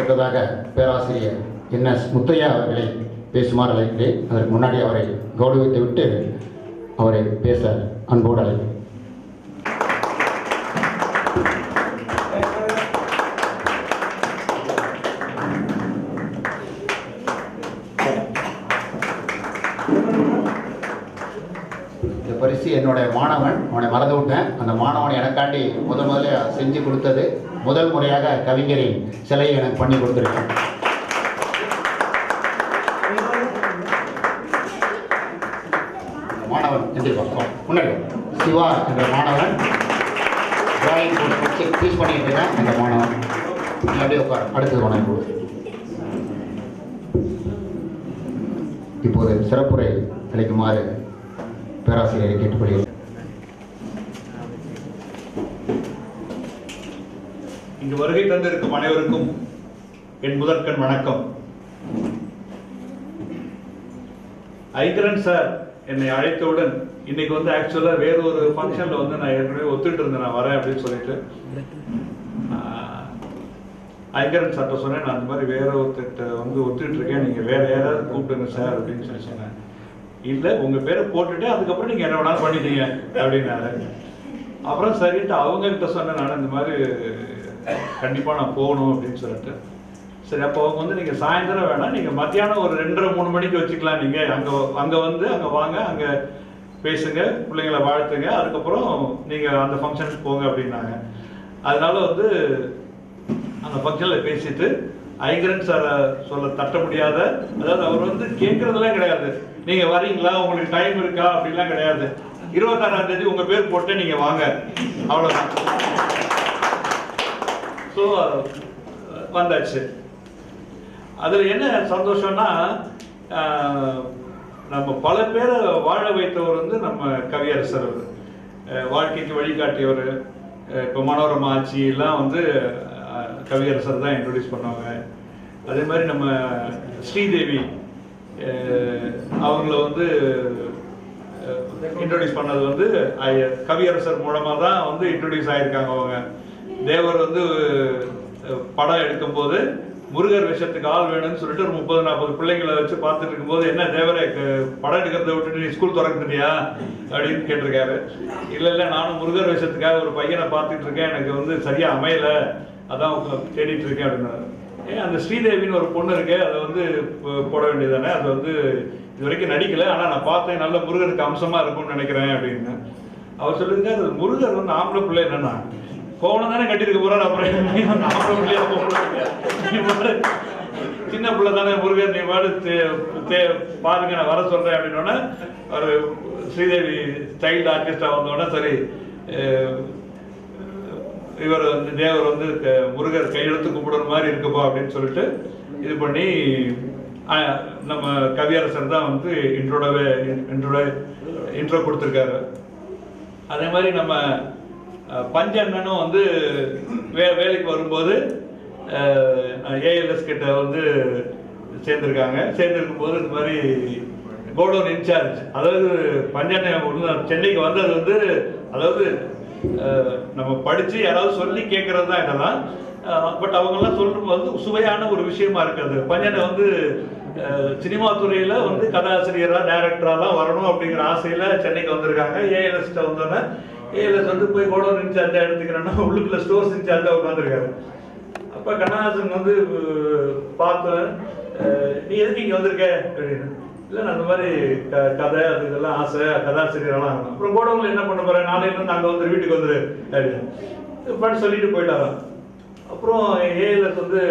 அடுத்ததாக பேராசிரியர் N S Muthiah அவர்களை பேசுமாறு அழைக்கிறேன். அதற்கு முன்னாடி அவரை கௌரவித்து விட்டு அவரை பேச அன்போடு அழைக்கிறேன். அந்த மாணவன் எனக்காண்டி முத முதல்ல செஞ்சு கொடுத்தது. முதல் முறையாக கவிஞரின் சிலையை எனக்கு பண்ணி கொடுத்துருக்கேன். மாணவன் எந்திரிப்பா முன்னாடி சிவா என்ற மாணவன் டிராயிங் டீச் பண்ணிட்டு இருக்கேன் அந்த மாணவன். அடுத்து அப்படியே உட்கார். அடுத்தது கொடு இப்போது சிறப்புரை அளிக்குமாறு பேராசிரியரை கேட்டுக்கொள்கிறேன் இங்கு வருகை தந்திருக்கும் அனைவருக்கும் என் முதற்கண் வணக்கம். ஐக்கரன் சார் என்னை அழைத்தவுடன் இன்னைக்கு வந்து ஆக்சுவலா வேற ஒரு ஃபங்க்ஷன்ல வந்து நான் ஏற்கனவே ஒத்துட்டு இருந்தேன். நான் வரேன் அப்படின்னு சொல்லிட்டு. ஐக்கரன் சார்ட்ட சொன்னேன். நான் அந்த மாதிரி வேற ஒருத்தர்கிட்ட வந்து ஒத்துட்டு இருக்கேன். நீங்க வேற யாராவது கூப்பிடுங்க சார் அப்படின்னு சொல்லி சொன்னேன். இல்ல உங்க பேரை போட்டுட்டு அதுக்கப்புறம் நீங்க என்ன வேணாலும் பண்ணிட்டீங்க அப்படின்னாரு. அப்புறம் சரின்ட்டு அவங்க கிட்ட சொன்னேன். நான் இந்த மாதிரி கண்டிப்பாக நான் போகணும் அப்படின்னு சொல்லிட்டு. சரி அப்போ அவங்க வந்து நீங்கள் சாயந்தரம் வேணாம். நீங்கள் மத்தியானம் ஒரு ரெண்டரை மூணு மணிக்கு வச்சுக்கலாம் நீங்கள் அங்கே அங்கே வந்து அங்கே வாங்க அங்கே பேசுங்க பிள்ளைங்களை வாழ்த்துங்க. அதுக்கப்புறம் நீங்கள் அந்த ஃபங்க்ஷனுக்கு போங்க அப்படின்னாங்க. அதனால வந்து அந்த ஃபங்க்ஷனில் பேசிட்டு ஐங்கரன் சார் சொல்ல தட்ட முடியாத அதாவது அவர் வந்து கேட்கறதெல்லாம் கிடையாது. நீங்கள் வரீங்களா? உங்களுக்கு டைம் இருக்கா? அப்படிலாம் கிடையாது. இருபத்தாறாம் தேதி உங்கள் பேர் போட்டு நீங்கள் வாங்க. அவ்வளோதான் ஸோ வந்தாச்சு. அதில் என்ன சந்தோஷம்னா நம்ம பல பேரை வாழ வைத்தவர் வந்து நம்ம கவியரசர் வாழ்க்கைக்கு வழிகாட்டியவர். இப்போ மனோரமா ஆட்சியெல்லாம் வந்து கவியரசர் தான் இன்ட்ரடியூஸ் பண்ணுவாங்க. அதே மாதிரி நம்ம ஸ்ரீதேவி அவங்கள வந்து இன்ட்ரடியூஸ் பண்ணது வந்து கவியரசர் மூலமாக தான் வந்து இன்ட்ரடியூஸ் ஆகியிருக்காங்க அவங்க. தேவர் வந்து படம் எடுக்கும்போது முருகர் விஷயத்துக்கு ஆள் வேணும்னு சொல்லிட்டு ஒரு முப்பது நாற்பது பிள்ளைங்களை வச்சு பார்த்துட்டு இருக்கும்போது என்ன தேவரை படம் எடுக்கிறத விட்டுட்டு நீ ஸ்கூல் திறந்துட்டியா அப்படின்னு கேட்டிருக்காரு. இல்லை இல்லை நானும் முருகர் விஷயத்துக்காக ஒரு பையனை பார்த்துட்டு இருக்கேன். எனக்கு வந்து சரியாக அமையல. அதான் தேடிட்டு இருக்கேன் அப்படின்னாரு. ஏன் அந்த ஸ்ரீதேவின்னு ஒரு பொண்ணு இருக்கு. அதை வந்து போ- போட வேண்டியதானே அது வந்து இது வரைக்கும் நடிக்கலை. ஆனால் நான் பார்த்தேன் நல்ல முருகனுக்கு அம்சமாக இருக்கும்னு நினைக்கிறேன் அப்படின்னு. அவர் சொல்லுங்க அது முருகர் வந்து ஆம்பளை பிள்ளை என்னன்னா கோவணம் தானே கட்டியிருக்க போறாரு அப்புறம் என்ன சின்ன பிள்ளை தானே முருகன் நீ பாடு தே- பாருங்க நான் வர சொல்றேன் அப்படின்னோடனே ஒரு ஸ்ரீதேவி சைல்டு ஆர்டிஸ்டா வந்தோடனே சரி இவர் வந்து தேவர் வந்து க- முருகர் கையெழுத்து கும்பிடுற மாதிரி இருக்குப்பா அப்படின்னு சொல்லிட்டு இது பண்ணி நம்ம கவியரசர் தான் வந்து இன்ட்ரோடவே இன்ட்ரோட இன்ட்ரோ கொடுத்துருக்காரு. அதே மாதிரி நம்ம பஞ்சண்ணனும் வந்து வே வேலைக்கு வரும்போது ஏஎல்எஸ் கிட்ட வந்து சேர்ந்துருக்காங்க. சேர்ந்துருக்கும் போது இந்த மாதிரி கோடவுன் இன்சார்ஜ் அதாவது பஞ்சண்ணன் ஒன்று சென்னைக்கு வந்தது வந்து அதாவது நம்ம படித்து யாராவது சொல்லி கேட்குறது தான் இதெல்லாம் பட் அவங்கெல்லாம் சொல்லும்போது சுவையான ஒரு விஷயமா இருக்குது பஞ்சனை வந்து சினிமா துறையில் வந்து கதாசிரியராக டைரக்டராலாம் வரணும் அப்படிங்கிற ஆசையில் சென்னைக்கு வந்திருக்காங்க. ஏஎல்எஸ்கிட்ட வந்தோன்னே ஏஎல்எஸ் வந்து போய் கோடவுன் அந்த எடுத்துக்கிறேன்னா உள்ளுக்குள்ள ஸ்டோர்ஸ் அந்த உட்காந்துருக்காரு அப்ப கண்ணதாசன் வந்து பார்த்தேன் நீ எதுக்கு இங்க வந்திருக்க? அப்படின்னு. இல்லை நான் அந்த மாதிரி க- கதை அது இதெல்லாம் ஆசை கதாசிரியரெல்லாம் ஆகணும். அப்புறம் கோடவுனில் என்ன பண்ண போகிறேன் நாளையில வந்து அங்க வந்து வீட்டுக்கு வந்துரு அப்படின்னு. பட் சொல்லிட்டு போயிட்டாராம் அப்புறம் ஏஎல்எஸ் வந்து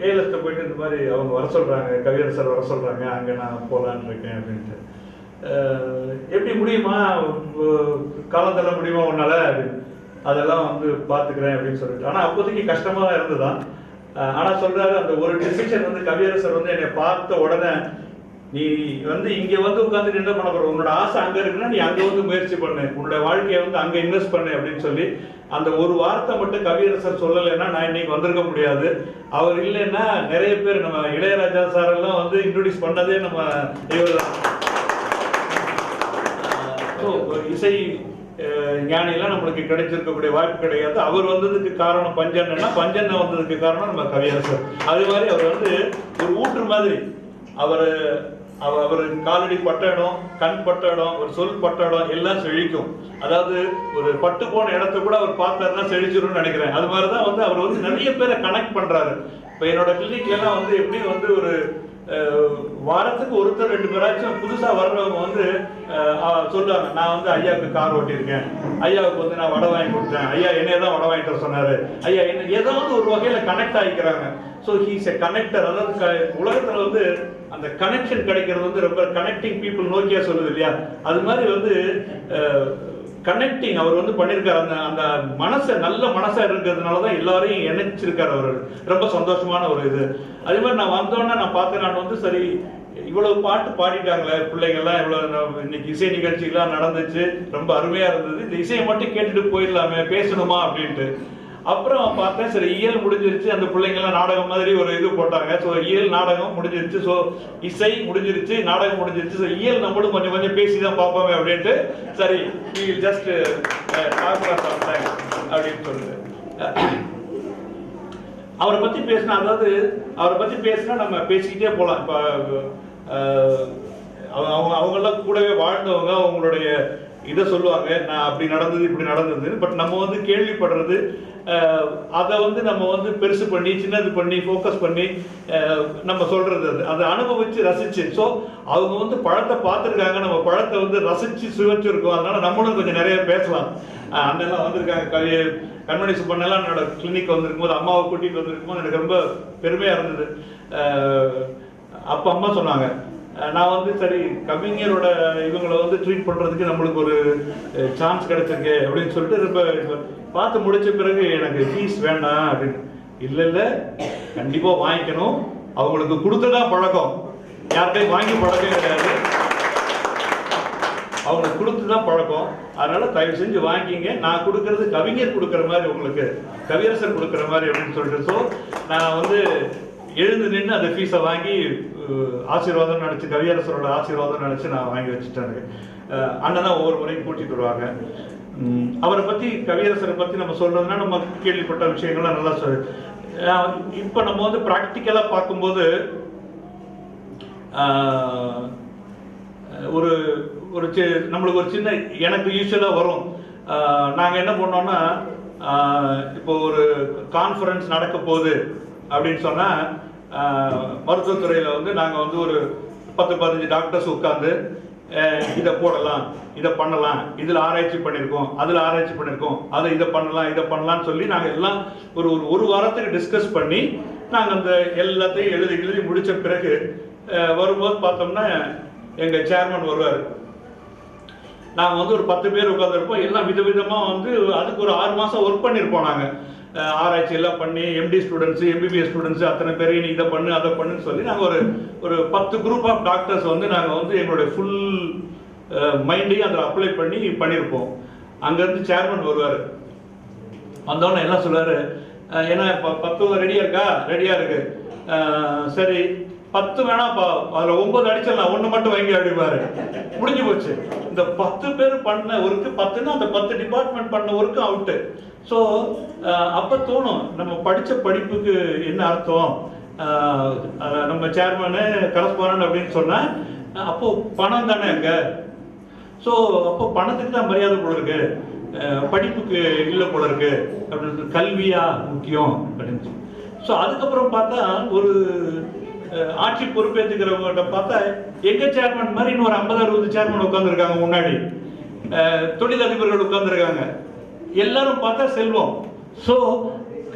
ஏஎல்எஸ்ட்டை போயிட்டு இந்த மாதிரி அவங்க வர சொல்கிறாங்க கவியரசர் வர சொல்கிறாங்க அங்கே நான் போகலான் இருக்கேன் அப்படின்ட்டு. எப்படி முடியுமா? உ- காலம் தள்ள முடியுமா உன்னால? அதெல்லாம் வந்து பார்த்துக்கிறேன் அப்படின்னு சொல்லிட்டு. ஆனால் அப்போதைக்கு கஷ்டமாக தான் இருந்ததுதான். ஆனால் சொல்றாரு அந்த ஒரு டிசிஷன் வந்து கவியரசர் வந்து என்னை பார்த்த உடனே நீ வந்து இங்க வந்து உட்கார்ந்துட்டு என்ன பண்ண போற? உன்னோட ஆசை அங்க இருக்குன்னா நீ அங்க வந்து முயற்சி பண்ணு. உன்னோட வாழ்க்கையை வந்து அங்க இன்வெஸ்ட் பண்ணு அப்படின்னு சொல்லி அந்த ஒரு வார்த்தை மட்டும் கவியரசர் சொல்லலைன்னா நான் இன்னைக்கு வந்திருக்க முடியாது. அவர் இல்லைன்னா நிறைய பேர் நம்ம இளையராஜா சார் எல்லாம் வந்து இன்ட்ரடியூஸ் பண்ணதே நம்ம இவர் இசை ஞானிலாம் நம்மளுக்கு கிடைச்சிருக்கக்கூடிய வாய்ப்பு கிடையாது. அவர் வந்ததுக்கு காரணம் பஞ்சன்னா பஞ்சன் வந்ததுக்கு காரணம் நம்ம கவியரசர். அது மாதிரி அவர் வந்து ஒரு ஊற்று மாதிரி. அவர் அவர் அவர் காலடி பட்ட இடம் கண் பட்ட இடம் ஒரு சொல் பட்ட இடம் எல்லாம் செழிக்கும். அதாவது ஒரு பட்டு போன இடத்த கூட அவர் பார்த்தாருன்னா செழிச்சிரும்னு நினைக்கிறேன். அது மாதிரி தான் வந்து அவர் வந்து நிறைய பேரை கனெக்ட் பண்ணுறாரு இப்போ என்னோட கிளினிக்லாம் எல்லாம் வந்து எப்படி வந்து ஒரு வாரத்துக்கு ஒருத்தர் ரெண்டு பேராச்சும் புதுசாக வர்றவங்க வந்து சொல்லுவாங்க நான் வந்து ஐயாவுக்கு கார் ஓட்டியிருக்கேன். ஐயாவுக்கு வந்து நான் வடை வாங்கி கொடுத்தேன். ஐயா என்னைய தான் வடை வாங்கிட்டு வர ஐயா என்ன ஏதாவது ஒரு வகையில் கனெக்ட் ஆகிக்கிறாங்க ஸோ ஹீஸ் எ கனெக்டர் அதாவது க- வந்து அந்த கனெக்ஷன் கிடைக்கிறது வந்து ரொம்ப கனெக்டிங் பீப்புள் நோக்கியா சொல்லுது இல்லையா? அது மாதிரி வந்து கனெக்டிங் அவர் வந்து பண்ணியிருக்காரு அந்த அந்த மனசை நல்ல மனசாக இருக்கிறதுனால தான் எல்லாரையும் இணைச்சிருக்காரு அவர். ரொம்ப சந்தோஷமான ஒரு இது. அதே மாதிரி நான் வந்தோன்னே நான் பார்த்தேன் நான் வந்து சரி இவ்வளவு பாட்டு பாடிட்டாங்களே பிள்ளைங்கள்லாம் இவ்வளவு இன்னைக்கு இசை நிகழ்ச்சிகள்லாம் நடந்துச்சு. ரொம்ப அருமையா இருந்தது. இந்த இசையை மட்டும் கேட்டுட்டு போயிடலாமே பேசணுமா அப்படின்ட்டு. அப்புறம் பார்த்தேன் சரி இயல் முடிஞ்சிருச்சு அந்த பிள்ளைங்கெல்லாம் நாடகம் மாதிரி ஒரு இது போட்டாங்க. ஸோ இயல் நாடகம் முடிஞ்சிருச்சு. ஸோ இசை முடிஞ்சிருச்சு நாடகம் முடிஞ்சிருச்சு. ஸோ இயல் நம்மளும் கொஞ்சம் கொஞ்சம் பேசி தான் பார்ப்போமே அப்படின்ட்டு சரி we ஜஸ்ட் uh, அப்படின்னு சொல்லுது. அவரை பற்றி பேசினா அதாவது அவரை பற்றி பேசினா நம்ம பேசிக்கிட்டே போகலாம் இப்போ அவங்க அவங்கெல்லாம் கூடவே வாழ்ந்தவங்க அவங்களுடைய இதை சொல்லுவாங்க நான் அப்படி நடந்தது இப்படி நடந்தது பட் நம்ம வந்து கேள்விப்படுறது அதை வந்து நம்ம வந்து பெருசு பண்ணி சின்னது பண்ணி ஃபோக்கஸ் பண்ணி நம்ம சொல்கிறது அது. அதை அனுபவித்து ரசிச்சு. ஸோ அவங்க வந்து பழத்தை பார்த்துருக்காங்க. நம்ம பழத்தை வந்து ரசித்து சுவைச்சிருக்கோம். அதனால நம்மளும் கொஞ்சம் நிறைய பேசலாம். அண்ணெல்லாம் வந்திருக்காங்க. கவி கண்மணி சுப்பண்ணெல்லாம் என்னோட கிளினிக் வந்திருக்கும் போது அம்மாவை கூட்டிகிட்டு வந்திருக்கும் போது எனக்கு ரொம்ப பெருமையாக இருந்தது. அப்பா அம்மா சொன்னாங்க நான் வந்து சரி கவிஞரோட இவங்களை வந்து ட்ரீட் பண்ணுறதுக்கு நம்மளுக்கு ஒரு சான்ஸ் கிடைச்சிருக்கு அப்படின்னு சொல்லிட்டு ரொம்ப பார்த்து முடிச்ச பிறகு எனக்கு ஃபீஸ் வேண்டாம் அப்படின்னு. இல்லை இல்லை கண்டிப்பாக வாங்கிக்கணும். அவங்களுக்கு கொடுத்ததா பழக்கம். யார்கிட்டையும் வாங்கி பழக்கம் கிடையாது. அவங்களுக்கு கொடுத்து தான் பழக்கம். அதனால தயவு செஞ்சு வாங்கிங்க. நான் கொடுக்கறது கவிஞர் கொடுக்குற மாதிரி உங்களுக்கு கவியரசர் கொடுக்குற மாதிரி அப்படின்னு சொல்லிட்டு. ஸோ நான் வந்து எழுந்து நின்று அந்த ஃபீஸை வாங்கி ஆசீர்வாதம் நினச்சி கவியரசரோட ஆசீர்வாதம் நினச்சி நான் வாங்கி வச்சுட்டேன். அண்ணன் தான் ஒவ்வொரு முறையும் கூட்டிகிட்டு வருவாங்க. அவரை பற்றி கவியரசரை பற்றி நம்ம சொல்கிறதுனா நம்ம கேள்விப்பட்ட விஷயங்கள்லாம் நல்லா சொல் இப்போ நம்ம வந்து ப்ராக்டிக்கலாக பார்க்கும்போது ஒரு ஒரு சி- நம்மளுக்கு ஒரு சின்ன எனக்கு யூஸ்வலாக வரும். நாங்கள் என்ன பண்ணோன்னா இப்போ ஒரு கான்ஃபரன்ஸ் நடக்க போகுது அப்படின்னு சொன்னால் மருத்துவத்துறையில் வந்து நாங்கள் வந்து ஒரு பத்து பதினஞ்சு டாக்டர்ஸ் உட்காந்து இதை போடலாம் இதை பண்ணலாம் இதில் ஆராய்ச்சி பண்ணியிருக்கோம் அதில் ஆராய்ச்சி பண்ணியிருக்கோம் அதை இதை பண்ணலாம் இதை பண்ணலாம்னு சொல்லி நாங்கள் எல்லாம் ஒரு ஒரு ஒரு வாரத்துக்கு டிஸ்கஸ் பண்ணி நாங்கள் அந்த எல்லாத்தையும் எழுதி எழுதி முடித்த பிறகு வரும்போது பார்த்தோம்னா எங்கள் சேர்மன் வருவார். நாங்கள் வந்து ஒரு பத்து பேர் உட்காந்துருப்போம் எல்லாம் விதவிதமாக வந்து அதுக்கு ஒரு ஆறு மாதம் ஒர்க் பண்ணியிருப்போம் நாங்கள் ஆராய்ச்சி எல்லாம் பண்ணி எம்டி ஸ்டூடெண்ட்ஸ் எம்பிபிஎஸ் ஸ்டூடெண்ட்ஸ் அத்தனை பேரையும் நீ இதை பண்ணு அதை பண்ணுன்னு சொல்லி நாங்கள் ஒரு ஒரு பத்து குரூப் ஆஃப் டாக்டர்ஸ் வந்து நாங்கள் வந்து எங்களுடைய ஃபுல் மைண்டையும் அதில் அப்ளை பண்ணி பண்ணியிருப்போம் அங்கேருந்து சேர்மன் வருவார். வந்தோடனே எல்லாம் சொல்லுவார் ஏன்னா இப்போ பத்து ரெடியாக இருக்கா? ரெடியாக இருக்குது சரி பத்து வேணா அதுல ஒன்பது அடிச்சிடலாம் ஒண்ணு மட்டும் வாங்கி அடிப்பாரு முடிஞ்சு போச்சு. இந்த பத்து பேர் பண்ண ஒர்க்கு பத்துன்னா அந்த பத்து டிபார்ட்மெண்ட் பண்ண ஒர்க்கு அவுட்டு ஸோ அப்போ தோணும் நம்ம படிச்ச படிப்புக்கு என்ன அர்த்தம்? நம்ம சேர்மனு கரஸ்பாண்ட் அப்படின்னு சொன்னா அப்போ பணம் தானே அங்க? ஸோ அப்போ பணத்துக்கு தான் மரியாதை போல இருக்கு. படிப்புக்கு இல்லை போல இருக்கு. அப்படின்னு கல்வியா முக்கியம் அப்படின்னு ஸோ அதுக்கப்புறம் பார்த்தா ஒரு ஆட்சி பொறுப்பேற்றுக்கிறவங்ககிட்ட பார்த்தா எங்க சேர்மன் மாதிரி இன்னொரு ஐம்பது அறுபது சேர்மன் உட்காந்துருக்காங்க முன்னாடி. தொழிலதிபர்கள் உட்காந்துருக்காங்க எல்லாரும் பார்த்தா செல்வம். ஸோ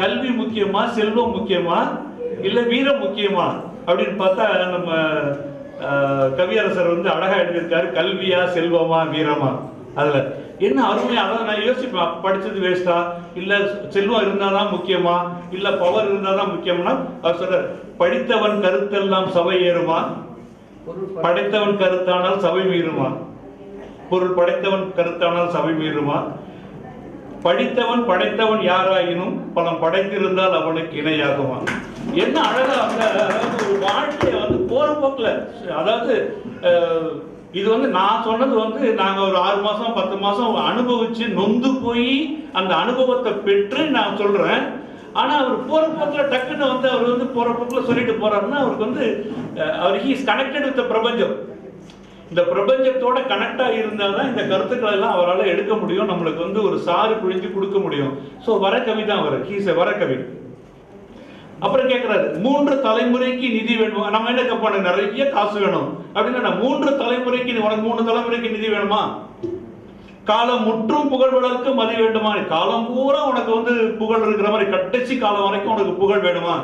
கல்வி முக்கியமா செல்வம் முக்கியமா இல்லை வீரம் முக்கியமா? அப்படின்னு பார்த்தா நம்ம கவியரசர் வந்து அழகா எழுதியிருக்காரு கல்வியா செல்வமா வீரமா? அதுல. என்ன அருமை அதான் நான் யோசிப்பேன். படித்தது படிச்சது வேஸ்டா இல்ல செல்வம் இருந்தாதான் முக்கியமா? இல்ல பவர் இருந்தாதான் முக்கியம்னா அவர் சொல்றார் படித்தவன் கருத்தெல்லாம் சபை ஏறுமா? படைத்தவன் கருத்தானால் சபை மீறுமா? பொருள் படைத்தவன் கருத்தானால் சபை மீறுமா? படித்தவன் படைத்தவன் யாராயினும் பலம் படைத்திருந்தால் அவனுக்கு இணையாகுமா? என்ன அழகா அந்த அதாவது ஒரு வாழ்க்கையை வந்து போற போக்குல அதாவது இது வந்து நான் சொன்னது வந்து நாங்க ஒரு ஆறு மாசம் பத்து மாசம் அனுபவிச்சு நொந்து போய் அந்த அனுபவத்தை பெற்று நான் சொல்றேன். ஆனா அவர் போற போக்குல டக்குன்னு வந்து அவர் வந்து போற போக்குல சொல்லிட்டு போறாருன்னா அவருக்கு வந்து அவர் ஹீஸ் கனெக்டட் வித் பிரபஞ்சம். இந்த பிரபஞ்சத்தோட கனெக்டா இருந்தால் தான் இந்த கருத்துக்களை எல்லாம் அவரால் எடுக்க முடியும் நம்மளுக்கு வந்து ஒரு சாறு புழிஞ்சு கொடுக்க முடியும். ஸோ வரக்கவி தான் அவர் ஹீஸ் எ வரக்கவி. அப்புறம் கேட்குறாரு மூன்று தலைமுறைக்கு நிதி வேணுமா? நம்ம என்ன கேட்போம்? நிறைய காசு வேணும். அப்படின்னா நான் மூன்று தலைமுறைக்கு உனக்கு மூணு தலைமுறைக்கு நிதி வேணுமா? காலம் முற்றும் புகழ் வளர்க்கு மதி வேண்டுமா? காலம் பூரா உனக்கு வந்து புகழ் இருக்கிற மாதிரி கடைசி காலம் வரைக்கும் உனக்கு புகழ் வேணுமா?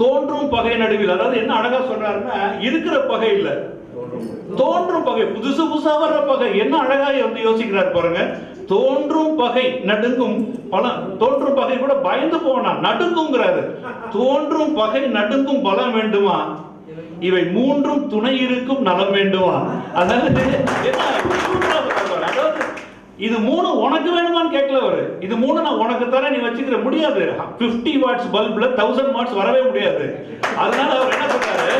தோன்றும் பகை நடுவில் அதாவது என்ன அழகா சொல்றாருன்னா இருக்கிற பகை இல்ல. தோன்றும் பகை புதுசு புதுசா வர்ற பகை. என்ன அழகா வந்து யோசிக்கிறார் பாருங்க. தோன்றும் பகை நடுங்கும் பலம் தோன்றும் பகை கூட பயந்து போனா நடுங்குங்கிறாரு. தோன்றும் பகை நடுங்கும் பலம் வேண்டுமா? இவை மூன்றும் துணை இருக்கும் நலம் வேண்டுமா? அதாவது என்ன சூப்பரா சொல்றாரு. அதாவது இது மூணு உனக்கு வேணுமான்னு கேட்கல அவரு இது மூணு நான் உனக்கு தரேன் நீ வச்சுக்கிற முடியாது. 50 வாட்ஸ் பல்ப்ல தௌசண்ட் வாட்ஸ் வரவே முடியாது. அதனால அவர் என்ன சொல்றாரு?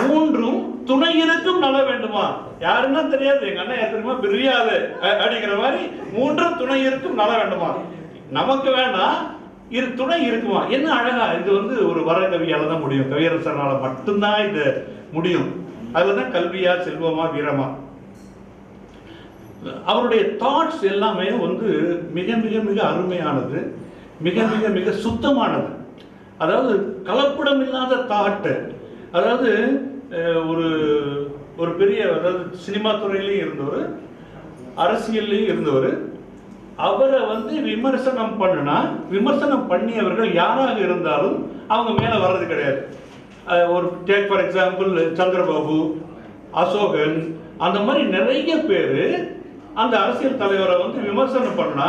மூன்றும் துணை இருக்கும் நல வேண்டுமா? யாருன்னா தெரியாது. எங்க அண்ணன் எத்தனைமா பிரியாது. அப்படிங்கிற மாதிரி மூன்றும் துணை இருக்கும் நல வேண்டுமா? நமக்கு வேண்டாம் இரு துணை இருக்குமா? என்ன அழகா இது வந்து ஒரு வர கவியால தான் முடியும். கவியரசனால மட்டும்தான் இது முடியும். அதுலதான் கல்வியா செல்வமா வீரமா. அவருடைய தாட்ஸ் எல்லாமே வந்து மிக மிக மிக அருமையானது. மிக மிக மிக சுத்தமானது. அதாவது கலப்படம் இல்லாத தாட்டு அதாவது ஒரு ஒரு பெரிய அதாவது சினிமா துறையிலையும் இருந்தவர் அரசியல்லையும் இருந்தவர். அவரை வந்து விமர்சனம் பண்ணுனா விமர்சனம் பண்ணியவர்கள் யாராக இருந்தாலும் அவங்க மேலே வர்றது கிடையாது. ஒரு take for example Chandrababu Ashokan அந்த மாதிரி நிறைய பேர் அந்த அரசியல் தலைவரை வந்து விமர்சனம் பண்ணா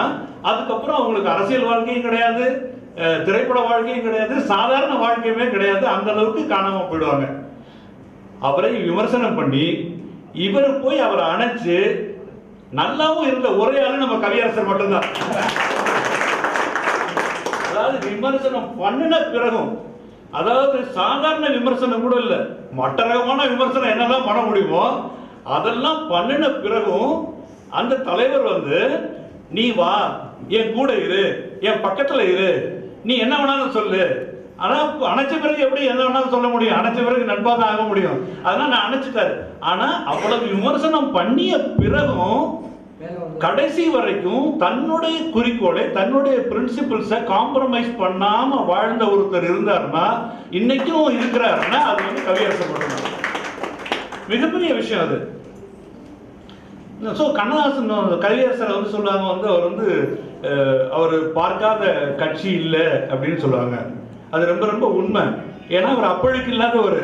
அதுக்கப்புறம் அவங்களுக்கு அரசியல் வாழ்க்கையும் கிடையாது திரைப்பட வாழ்க்கையும் கிடையாது சாதாரண வாழ்க்கையுமே கிடையாது அந்த அளவுக்கு காணாம போயிடுவாங்க. அவரை விமர்சனம் பண்ணி இவர் போய் அவரை அணைச்சு நல்லாவும் இருந்த ஒரே ஆளு நம்ம கவியரசர் மட்டும்தான். அதாவது விமர்சனம் பண்ணின பிறகும் அதாவது சாதாரண விமர்சனம் கூட இல்லை மற்ற ரகமான விமர்சனம் என்னெல்லாம் பண்ண முடியுமோ அதெல்லாம் பண்ணின பிறகும் அந்த தலைவர் வந்து நீ வா என் கூட இரு என் பக்கத்துல இரு. நீ என்ன வேணாலும் சொல்லு. ஆனா இப்ப அணைச்ச பிறகு எப்படி என்ன வேணாலும் சொல்ல முடியும்? அணைச்ச பிறகு நண்பா தான் ஆக முடியும். அதனால நான் அணைச்சிட்டாரு. ஆனா அவ்வளவு விமர்சனம் பண்ணிய பிறகும் கடைசி வரைக்கும் தன்னுடைய குறிக்கோளை தன்னுடைய பிரின்சிபிள்ஸை காம்ப்ரமைஸ் பண்ணாம வாழ்ந்த ஒருத்தர் இருந்தாருன்னா இன்னைக்கும் இருக்கிறாருன்னா அது வந்து கவியரசர் மட்டும்தான். மிகப்பெரிய விஷயம் அது. ஸோ கண்ணதாசன் வந்து கவியரசரை வந்து சொல்லுவாங்க வந்து அவர் வந்து அவர் பார்க்காத கட்சி இல்லை அப்படின்னு சொல்லுவாங்க. அது ரொம்ப ரொம்ப உண்மை. ஏன்னா அவர் அப்பழுக்கு இல்லாத ஒரு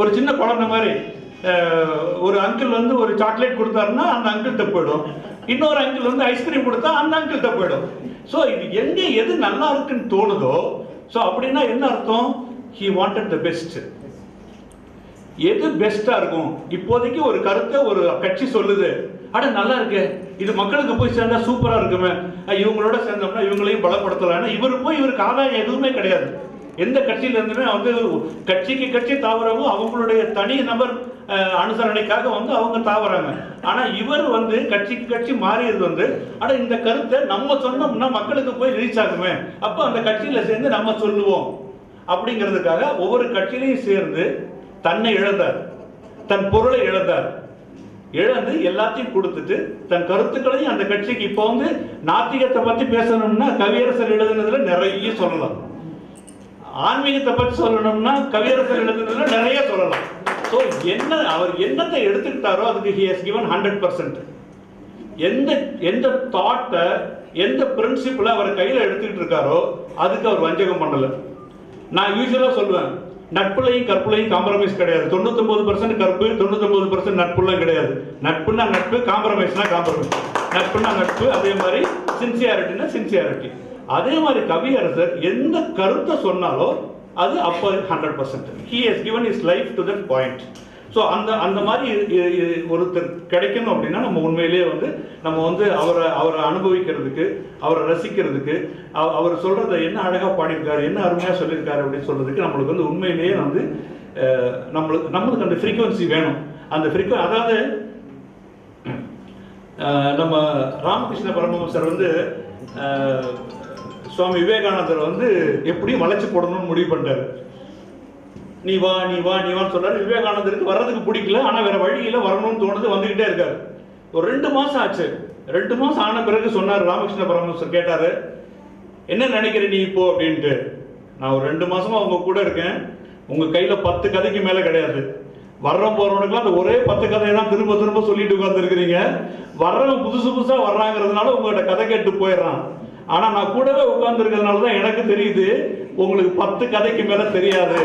ஒரு சின்ன குழந்தை மாதிரி. ஒரு அங்கிள் வந்து ஒரு சாக்லேட் கொடுத்தாருன்னா அந்த அங்கிள்கிட்ட போயிடும். இன்னொரு அங்கிள் வந்து ஐஸ்கிரீம் கொடுத்தா அந்த அங்கிள்கிட்ட போயிடும். ஸோ இது எங்கே எது நல்லா இருக்குன்னு தோணுதோ ஸோ அப்படின்னா என்ன அர்த்தம்? ஹி வாண்டட் த பெஸ்ட் எது பெஸ்ட்டாக இருக்கும்? இப்போதைக்கு ஒரு கருத்தை ஒரு கட்சி சொல்லுது. அட நல்லா இருக்கு. இது மக்களுக்கு போய் சேர்ந்தா சூப்பரா இருக்குமே. இவங்களோட சேர்ந்தோம்னா இவங்களையும் பலப்படுத்தலாம். இவர் போய் இவருக்கு ஆதாயம் எதுவுமே கிடையாது. எந்த கட்சியில இருந்துமே வந்து கட்சிக்கு கட்சி தாவரவும் அவங்களுடைய தனி நபர் அனுசரணைக்காக வந்து அவங்க தாவறாங்க. ஆனா இவர் வந்து கட்சிக்கு கட்சி மாறியது வந்து அட இந்த கருத்தை நம்ம சொன்னோம்னா மக்களுக்கு போய் ரீச் ஆகுமே. அப்ப அந்த கட்சியில சேர்ந்து நம்ம சொல்லுவோம். அப்படிங்கிறதுக்காக ஒவ்வொரு கட்சியிலையும் சேர்ந்து தன்னை இழந்தார். தன் பொருளை இழந்தார். இழந்து எல்லாத்தையும் கொடுத்துட்டு தன் கருத்துக்களையும் அந்த கட்சிக்கு இப்போ வந்து நாத்திகத்தை பற்றி பேசணும்னா கவியரசர் எழுதுனதுல நிறைய சொல்லலாம். ஆன்மீகத்தை பற்றி சொல்லணும்னா கவியரசர் எழுதுனதுல நிறைய சொல்லலாம். ஸோ என்ன அவர் என்னத்தை எடுத்துக்கிட்டாரோ அதுக்கு he has given hundred percent எந்த எந்த தாட்டை எந்த பிரின்சிபிளை அவர் கையில் எடுத்துக்கிட்டு இருக்காரோ அதுக்கு அவர் வஞ்சகம் பண்ணலை. நான் யூஸ்வலாக சொல்லுவேன் நட்புலையும் கற்புலையும் காம்ப்ரமைஸ் கிடையாது. தொண்ணூத்தொம்பது பர்சன்ட் கற்பு தொண்ணூத்தொம்பது பர்சன்ட் நட்புலாம் கிடையாது. நட்புனா நட்பு காம்ப்ரமைஸ்னா காம்ப்ரமைஸ் நட்புனா நட்பு அதே மாதிரி சின்சியாரிட்டினா சின்சியாரிட்டி அதே மாதிரி கவியரசர் எந்த கருத்தை சொன்னாலோ அது அப்போ hundred percent he has given his life to that point so அந்த அந்த மாதிரி ஒருத்தர் கிடைக்கணும் அப்படின்னா நம்ம உண்மையிலேயே வந்து நம்ம வந்து அவரை அவரை அனுபவிக்கிறதுக்கு அவரை ரசிக்கிறதுக்கு அவ- அவர் சொல்கிறத என்ன அழகாக பாடியிருக்காரு என்ன அருமையாக சொல்லியிருக்காரு அப்படின்னு சொல்கிறதுக்கு நம்மளுக்கு வந்து உண்மையிலேயே வந்து நம்மளுக்கு நம்மளுக்கு அந்த ஃப்ரீக்குவன்சி வேணும். அந்த ஃப்ரீக்வ அதாவது நம்ம ராமகிருஷ்ண பரமஹம்சர் வந்து சுவாமி விவேகானந்தர் வந்து எப்படியும் வளைச்சு போடணும்னு முடிவு பண்ணிட்டாரு. நீ வா நீ வா நீ வான்னு சொல்றாரு. விவேகானந்தருக்கு வர்றதுக்கு பிடிக்கல. ஆனா வேற வழியில் வரணும்னு தோணுது வந்துகிட்டே இருக்காரு. ஒரு ரெண்டு மாசம் ஆச்சு. ரெண்டு மாசம் ஆன பிறகு சொன்னார் ராமகிருஷ்ண பரமஹம்சர் கேட்டாரு என்ன நினைக்கிற நீ இப்போ? அப்படின்ட்டு. நான் ஒரு ரெண்டு மாசமா உங்க கூட இருக்கேன். உங்க கையில பத்து கதைக்கு மேல கிடையாது. வர்றோம் போறவனுக்குலாம் அந்த ஒரே பத்து கதையை தான் திரும்ப திரும்ப சொல்லிட்டு உட்காந்துருக்கிறீங்க வர்றவங்க புதுசு புதுசா வர்றாங்கிறதுனால உங்கள்கிட்ட கதை கேட்டு போயிடுறான். ஆனா நான் கூடவே உட்கார்ந்துருக்கிறதுனால தான் எனக்கு தெரியுது உங்களுக்கு பத்து கதைக்கு மேல தெரியாது.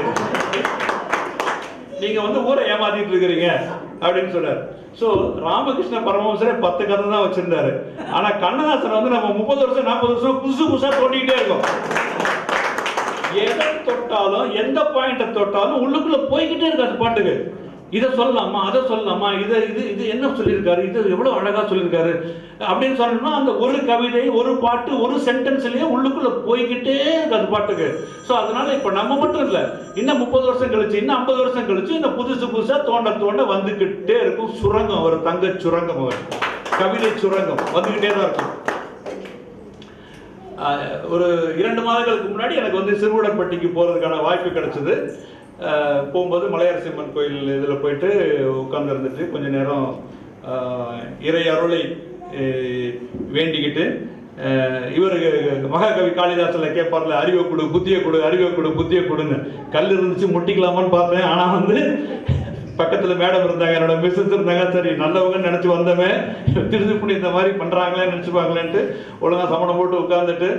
நீங்க வந்து ஊரை ஏமாத்திட்டு இருக்கிறீங்க அப்படின்னு சொல்றாரு. சோ ராமகிருஷ்ண பரமஹம்சரே பத்து கதை தான் வச்சிருந்தாரு. ஆனா கண்ணதாசன் வந்து நம்ம முப்பது வருஷம் நாற்பது வருஷம் புதுசு புதுசா தோண்டிக்கிட்டே இருக்கோம். எதை தொட்டாலும் எந்த பாயிண்ட தொட்டாலும் உள்ளுக்குள்ள போய்கிட்டே இருக்காது பாட்டுக்கு. இதை சொல்லலாமா அதை சொல்லலாமா இதை இது இது என்ன சொல்லியிருக்காரு இது எவ்வளோ அழகாக சொல்லியிருக்காரு அப்படின்னு சொன்னோம்னா அந்த ஒரு கவிதை ஒரு பாட்டு ஒரு சென்டென்ஸ்லேயே உள்ளுக்குள்ளே போய்கிட்டே இருக்கு அது பாட்டுக்கு. ஸோ அதனால இப்போ நம்ம மட்டும் இல்லை இன்னும் முப்பது வருஷம் கழிச்சு இன்னும் ஐம்பது வருஷம் கழிச்சு இந்த புதுசு புதுசாக தோண்ட தோண்ட வந்துக்கிட்டே இருக்கும். சுரங்கம் ஒரு தங்க சுரங்கம் அவர். கவிதை சுரங்கம் வந்துக்கிட்டே தான் இருக்கும். ஒரு இரண்டு மாதங்களுக்கு முன்னாடி எனக்கு வந்து சிறுவடப்பட்டிக்கு போகிறதுக்கான வாய்ப்பு கிடைச்சது. போகும்போது மலையரசிம்மன் கோயில் இதில் போயிட்டு உட்காந்துருந்துட்டு கொஞ்ச நேரம் இறை அருளை வேண்டிக்கிட்டு இவர் மகாகவி காளிதாசில் கேட்பார்ல அறிவை கொடு புத்தியை கொடு அறிவை கொடு புத்தியை கொடுன்னு. கல் இருந்துச்சு முட்டிக்கலாமான்னு பார்த்தேன். ஆனால் வந்து பக்கத்தில் மேடம் இருந்தாங்க என்னோட மிஸ்ஸஸ் இருந்தாங்க. சரி நல்லவங்க நினச்சி வந்தவன். திருது பண்ணி இந்த மாதிரி பண்ணுறாங்களே நினச்சிப்பாங்களேன்ட்டு ஒழுங்காக சமணம் போட்டு உட்காந்துட்டு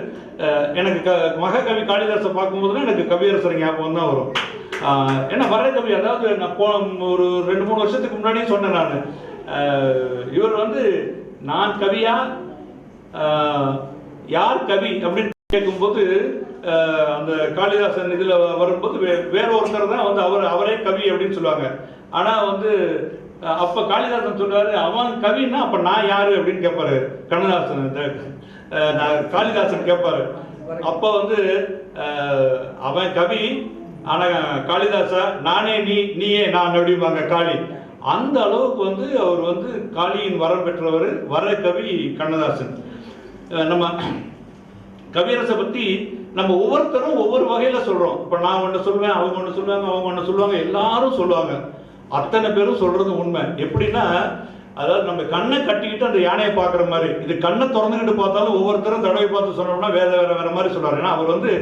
எனக்கு க மகாகவி காளிதாசை பார்க்கும்போதுலாம் எனக்கு கவியரசர் ஞாபகம் தான் வரும். ஏன்னா வர கவி அதாவது நான் போ ஒரு ரெண்டு மூணு வருஷத்துக்கு முன்னாடியே சொன்னேன் நான். இவர் வந்து நான் கவியா? யார் கவி? அப்படின்னு கேட்கும்போது அந்த காளிதாசன் இதில் வரும்போது வே- வேற ஒருத்தர் தான் வந்து அவர் அவரே கவி அப்படின்னு சொல்லுவாங்க. ஆனால் வந்து அப்போ காளிதாசன் சொல்றாரு அவன் கவின்னா அப்போ நான் யார்? அப்படின்னு கேட்பாரு கண்ணதாசன் நான் காளிதாசன் கேட்பாரு அப்போ வந்து அவன் கவி ஆனால் காளிதாசா நானே நீ நீயே நான் அப்படிம்பாங்க காளி. அந்த அளவுக்கு வந்து அவர் வந்து காளியின் வரம் பெற்றவர் வர கவி கண்ணதாசன். நம்ம கவியரசை பற்றி நம்ம ஒவ்வொருத்தரும் ஒவ்வொரு வகையில் சொல்கிறோம் இப்போ நான் ஒன்று சொல்லுவேன் அவங்க ஒன்று சொல்லுவாங்க அவங்க ஒன்று சொல்லுவாங்க எல்லாரும் சொல்லுவாங்க. அத்தனை பேரும் சொல்கிறது உண்மை. எப்படின்னா அதாவது நம்ம கண்ணை கட்டிக்கிட்டு அந்த யானையை பார்க்குற மாதிரி. இது கண்ணை திறந்துக்கிட்டு பார்த்தாலும் ஒவ்வொருத்தரும் தடவை பார்த்து சொன்னோம்னா வேற வேற வேற மாதிரி சொல்கிறார் ஏன்னா அவர் வந்து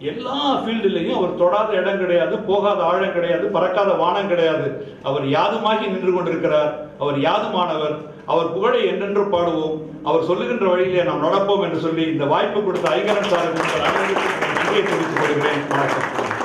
எல்லா ஃபீல்டுலையும் அவர் தொடாத இடம் கிடையாது போகாத ஆழம் கிடையாது பறக்காத வானம் கிடையாது. அவர் யாதுமாகி நின்று கொண்டிருக்கிறார். அவர் யாதுமானவர். அவர் புகழை என்றென்று பாடுவோம். அவர் சொல்லுகின்ற வழியிலே நாம் நடப்போம் என்று சொல்லி இந்த வாய்ப்பு கொடுத்த ஐகரன் சாருக்கு நன்றியை தெரிவித்துக் கொள்கிறேன்.